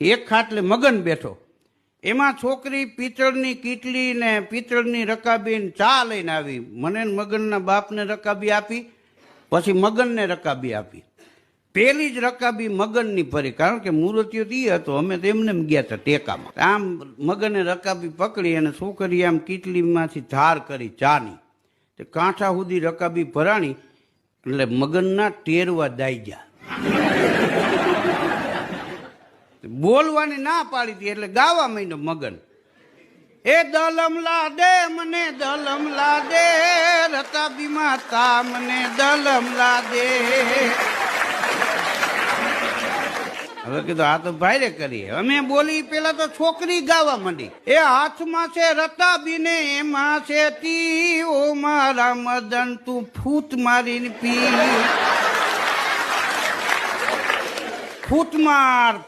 એક ખાટલે મગન બેઠો. એમાં છોકરી પિત્તળની કીટલી ને પિત્તળની રકાબી ચા લઈને આવી. મને મગનના બાપને રકાબી આપી, પછી મગનને રકાબી આપી. પેલી જ રકાબી મગનની ફરી કારણ કે મૂર્તિઓ દી હતો, અમે તો એમને ગયા હતા ટેકામાં. આમ મગને રકાબી પકડી અને છોકરી આમ કીટલીમાંથી ધાર કરી ચાની. તે કાંઠા સુધી રકાબી ભરાણી, એટલે મગનના ટેરવા દાઈ ગયા બોલવાની ના પાડી હતી એટલે ગાવા માંડ્યો મગન. એ દલમ લાદે, મને દલમ લાદે, રતાબી માતા, મને દલમ લાદે. હવે કીધું, આ તો ભાઈરે કરીએ. અમે બોલી પેલા તો છોકરી ગાવા માંડી. એ હાથમાં છે રતાબી ને એમાં છે તી, ઓ મારા મદન, તું ફૂટ મારીને પી. ફૂટ માર.